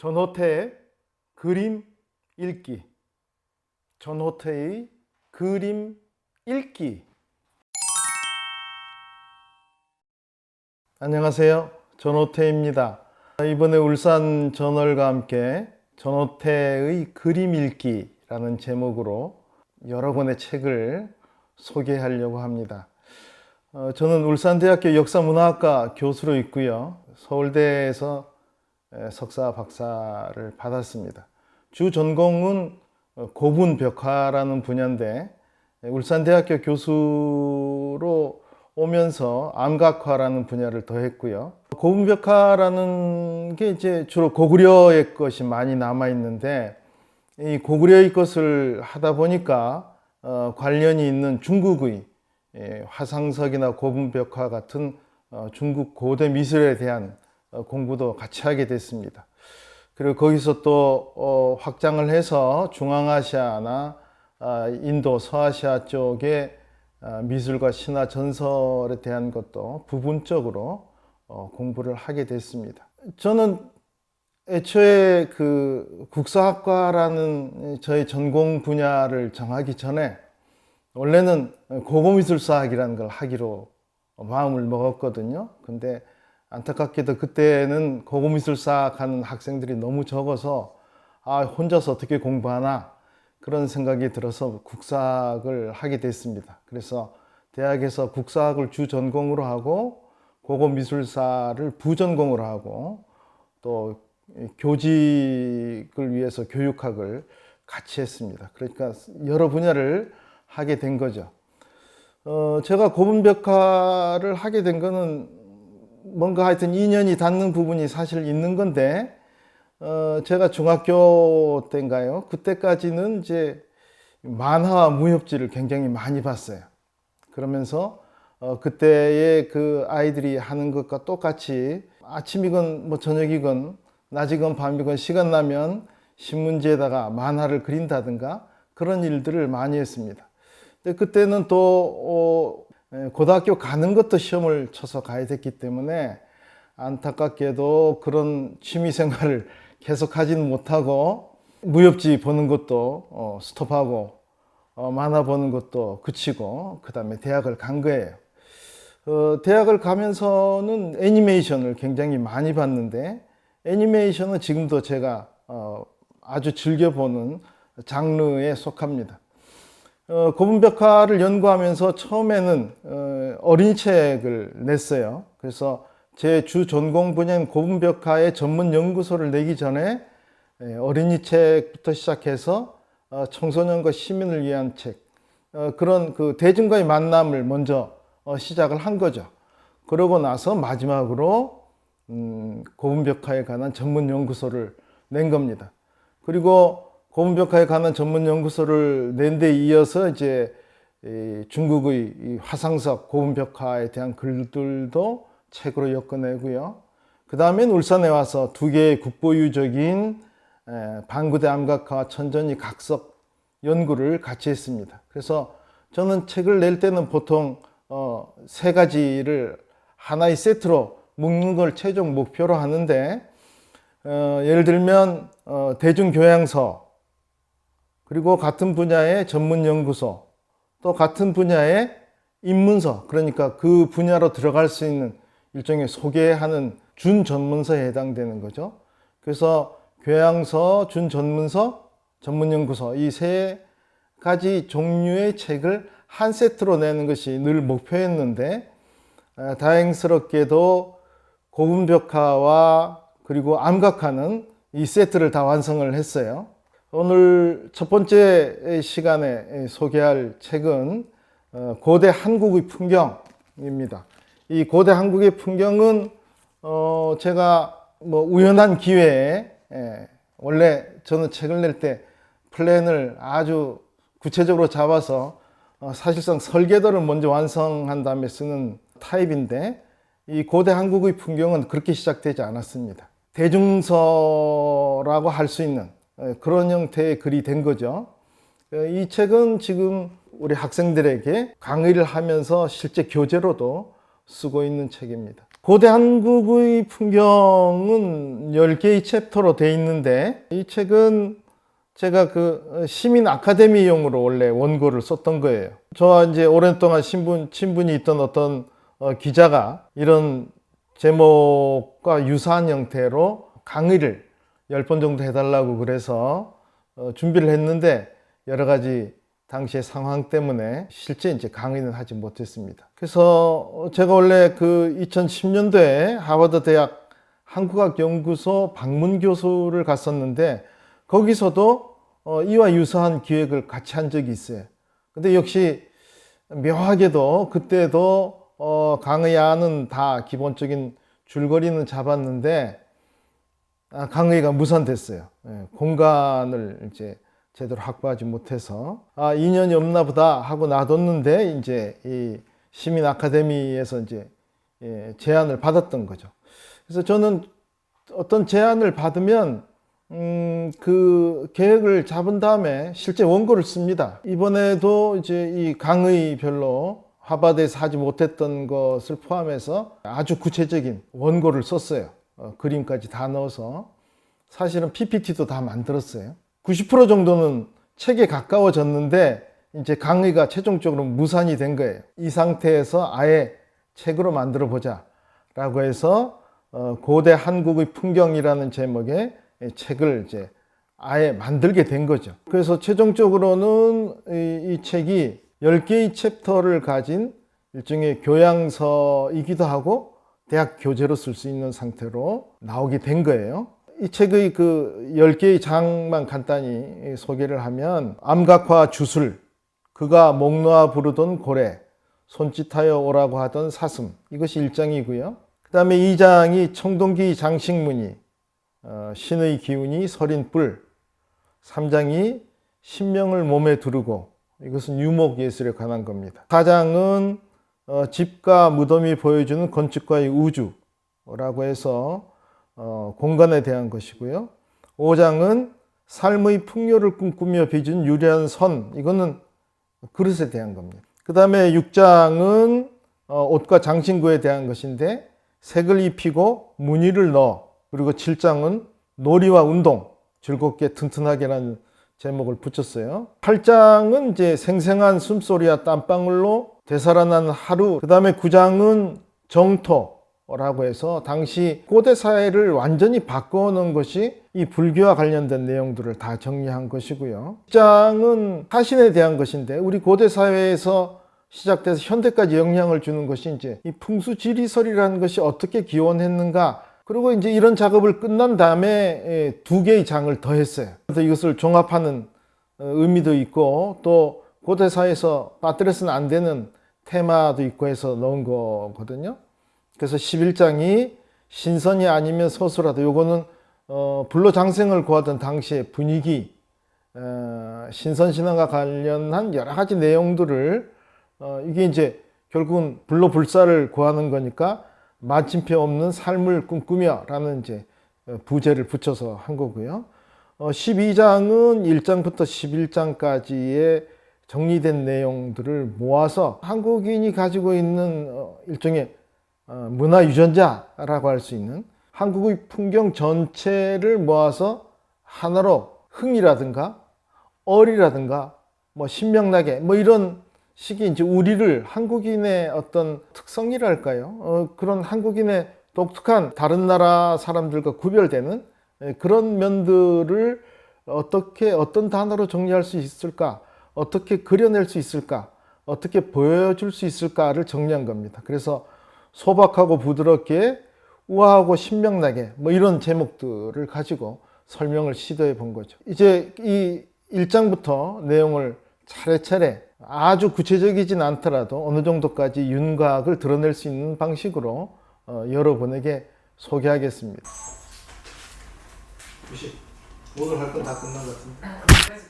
전호태의 그림 읽기. 전호태의 그림 읽기. 안녕하세요. 전호태입니다. 이번에 울산 전월과 함께 전호태의 그림 읽기라는 제목으로 여러 권의 책을 소개하려고 합니다. 어, 저는 울산대학교 역사문화학과 교수로 있고요. 서울대에서 에, 석사, 박사를 받았습니다. 주 전공은 어, 고분 벽화라는 분야인데 에, 울산대학교 교수로 오면서 암각화라는 분야를 더했고요. 고분 벽화라는 게 이제 주로 고구려의 것이 많이 남아 있는데 이 고구려의 것을 하다 보니까 어, 관련이 있는 중국의 예, 화상석이나 고분 벽화 같은 어, 중국 고대 미술에 대한 어, 공부도 같이 하게 됐습니다. 그리고 거기서 또 어, 확장을 해서 중앙아시아나 아, 인도, 서아시아 쪽의 아, 미술과 신화 전설에 대한 것도 부분적으로 어, 공부를 하게 됐습니다. 저는 애초에 그 국사학과라는 저의 전공 분야를 정하기 전에 원래는 고고미술사학이라는 걸 하기로 마음을 먹었거든요. 근데 안타깝게도 그때는 고고미술사학 하는 학생들이 너무 적어서 아, 혼자서 어떻게 공부하나 그런 생각이 들어서 국사학을 하게 됐습니다. 그래서 대학에서 국사학을 주 전공으로 하고 고고미술사를 부전공으로 하고 또 교직을 위해서 교육학을 같이 했습니다. 그러니까 여러 분야를 하게 된 거죠. 어, 제가 고분벽화를 하게 된 거는 뭔가 하여튼 인연이 닿는 부분이 사실 있는 건데, 어, 제가 중학교 때인가요? 그때까지는 이제 만화와 무협지를 굉장히 많이 봤어요. 그러면서 어, 그때의 그 아이들이 하는 것과 똑같이 아침이건 뭐 저녁이건 낮이건 밤이건 시간 나면 신문지에다가 만화를 그린다든가 그런 일들을 많이 했습니다. 근데 그때는 또 어, 에, 고등학교 가는 것도 시험을 쳐서 가야 됐기 때문에 안타깝게도 그런 취미 생활을 계속 하지는 못하고 무협지 보는 것도 어, 스톱하고 어, 만화 보는 것도 그치고 그 다음에 대학을 간 거예요. 어, 대학을 가면서는 애니메이션을 굉장히 많이 봤는데 애니메이션은 지금도 제가 어, 아주 즐겨보는 장르에 속합니다. 어, 고분벽화를 연구하면서 처음에는 어, 어린이 책을 냈어요. 그래서 제 주 전공 분야인 고분벽화의 전문 연구소를 내기 전에 예, 어린이 책부터 시작해서 어, 청소년과 시민을 위한 책 어, 그런 그 대중과의 만남을 먼저 어, 시작을 한 거죠. 그러고 나서 마지막으로 음, 고분벽화에 관한 전문 연구소를 낸 겁니다. 그리고 고분벽화에 관한 전문 연구소를 낸 데 이어서 이제 이 중국의 이 화상석 고분벽화에 대한 글들도 책으로 엮어내고요. 그 다음엔 울산에 와서 두 개의 국보유적인 에, 방구대 암각화 천전이 각석 연구를 같이 했습니다. 그래서 저는 책을 낼 때는 보통 어, 세 가지를 하나의 세트로 묶는 걸 최종 목표로 하는데 어, 예를 들면 어, 대중교양서 그리고 같은 분야의 전문 연구소 또 같은 분야의 입문서 그러니까 그 분야로 들어갈 수 있는 일종의 소개하는 준전문서에 해당되는 거죠. 그래서 교양서, 준전문서, 전문연구소 이세 가지 종류의 책을 한 세트로 내는 것이 늘 목표였는데 아, 다행스럽게도 고분벽화와 그리고 암각화는 이 세트를 다 완성을 했어요. 오늘 첫 번째 시간에 소개할 책은 어, 고대 한국의 풍경입니다. 이 고대 한국의 풍경은 어 제가 뭐 우연한 기회에 예, 원래 저는 책을 낼 때 플랜을 아주 구체적으로 잡아서 어, 사실상 설계도를 먼저 완성한 다음에 쓰는 타입인데 이 고대 한국의 풍경은 그렇게 시작되지 않았습니다. 대중서라고 할 수 있는 예, 그런 형태의 글이 된 거죠. 어, 이 책은 지금 우리 학생들에게 강의를 하면서 실제 교재로도 쓰고 있는 책입니다. 고대 한국의 풍경은 10개의 챕터로 돼 있는데 이 책은 제가 그 시민 아카데미용으로 원래 원고를 썼던 거예요. 저와 이제 오랜 동안 신분 친분이 있던 어떤 어, 기자가 이런 제목과 유사한 형태로 강의를 10번 정도 해달라고 그래서 어, 준비를 했는데 여러 가지 당시의 상황 때문에 실제 이제 강의는 하지 못했습니다. 그래서 제가 원래 그 2010년도에 하버드 대학 한국학 연구소 방문 교수를 갔었는데 거기서도 어, 이와 유사한 기획을 같이 한 적이 있어요. 근데 역시 묘하게도 그때도 어, 강의안은 다 기본적인 줄거리는 잡았는데 아, 강의가 무산됐어요. 예, 공간을 이제 제대로 확보하지 못해서 아 2년이 없나 보다 하고 놔뒀는데 이제 이 시민 아카데미에서 이제 예, 제안을 받았던 거죠. 그래서 저는 어떤 제안을 받으면 음, 그 계획을 잡은 다음에 실제 원고를 씁니다. 이번에도 이제 이 강의별로 하버드에서 하지 못했던 것을 포함해서 아주 구체적인 원고를 썼어요. 어, 그림까지 다 넣어서 사실은 PPT도 다 만들었어요. 90% 정도는 책에 가까워졌는데 이제 강의가 최종적으로 무산이 된 거예요. 이 상태에서 아예 책으로 만들어 보자 라고 해서 어, 고대 한국의 풍경이라는 제목의 책을 이제 아예 만들게 된 거죠. 그래서 최종적으로는 이, 이 책이 10개의 챕터를 가진 일종의 교양서이기도 하고 대학 교재로 쓸 수 있는 상태로 나오게 된 거예요. 이 책의 그 10개의 장만 간단히 소개를 하면 암각화 주술, 그가 목 놓아 부르던 고래, 손짓하여 오라고 하던 사슴 이것이 1장이고요. 그 다음에 2장이 청동기 장식무늬, 어, 신의 기운이 서린 뿔, 3장이 신명을 몸에 두르고 이것은 유목 예술에 관한 겁니다. 4장은 어, 집과 무덤이 보여주는 건축과의 우주라고 해서 어, 공간에 대한 것이고요. 5장은 삶의 풍요를 꿈꾸며 빚은 유리한 선 이거는 그릇에 대한 겁니다. 그 다음에 6장은 어, 옷과 장신구에 대한 것인데 색을 입히고 무늬를 넣어 그리고 7장은 놀이와 운동 즐겁게 튼튼하게라는 제목을 붙였어요. 8장은 이제 생생한 숨소리와 땀방울로 되살아난 하루. 그 다음에 9장은 정토라고 해서 당시 고대 사회를 완전히 바꿔놓은 것이 이 불교와 관련된 내용들을 다 정리한 것이고요. 10장은 사신에 대한 것인데 우리 고대 사회에서 시작돼서 현대까지 영향을 주는 것이 이제 이 풍수 지리설이라는 것이 어떻게 기원했는가 그리고 이제 이런 작업을 끝난 다음에 예, 두 개의 장을 더 했어요. 그래서 이것을 종합하는 어, 의미도 있고 또 고대사에서 빠뜨려서는 안 되는 테마도 있고 해서 넣은 거거든요. 그래서 11장이 신선이 아니면 서술하다. 요거는 어, 불로장생을 구하던 당시의 분위기, 어, 신선신앙과 관련한 여러 가지 내용들을 어, 이게 이제 결국은 불로불사를 구하는 거니까 마침표 없는 삶을 꿈꾸며 라는 이제 부제를 붙여서 한 거고요. 어, 12장은 1장부터 11장까지의 정리된 내용들을 모아서 한국인이 가지고 있는 어, 일종의 어, 문화 유전자라고 할 수 있는 한국의 풍경 전체를 모아서 하나로 흥이라든가 얼이라든가 뭐 신명나게 뭐 이런 식이 이제 우리를 한국인의 어떤 특성이랄까요? 어, 그런 한국인의 독특한 다른 나라 사람들과 구별되는 예, 그런 면들을 어떻게 어떤 단어로 정리할 수 있을까? 어떻게 그려낼 수 있을까? 어떻게 보여줄 수 있을까를 정리한 겁니다. 그래서 소박하고 부드럽게 우아하고 신명나게 뭐 이런 제목들을 가지고 설명을 시도해 본 거죠. 이제 이 1장부터 내용을 차례차례 아주 구체적이진 않더라도 어느 정도까지 윤곽을 드러낼 수 있는 방식으로 어, 여러분에게 소개하겠습니다. 혹시 오늘 할 건 다 끝난 것 같은데? 아, 그래서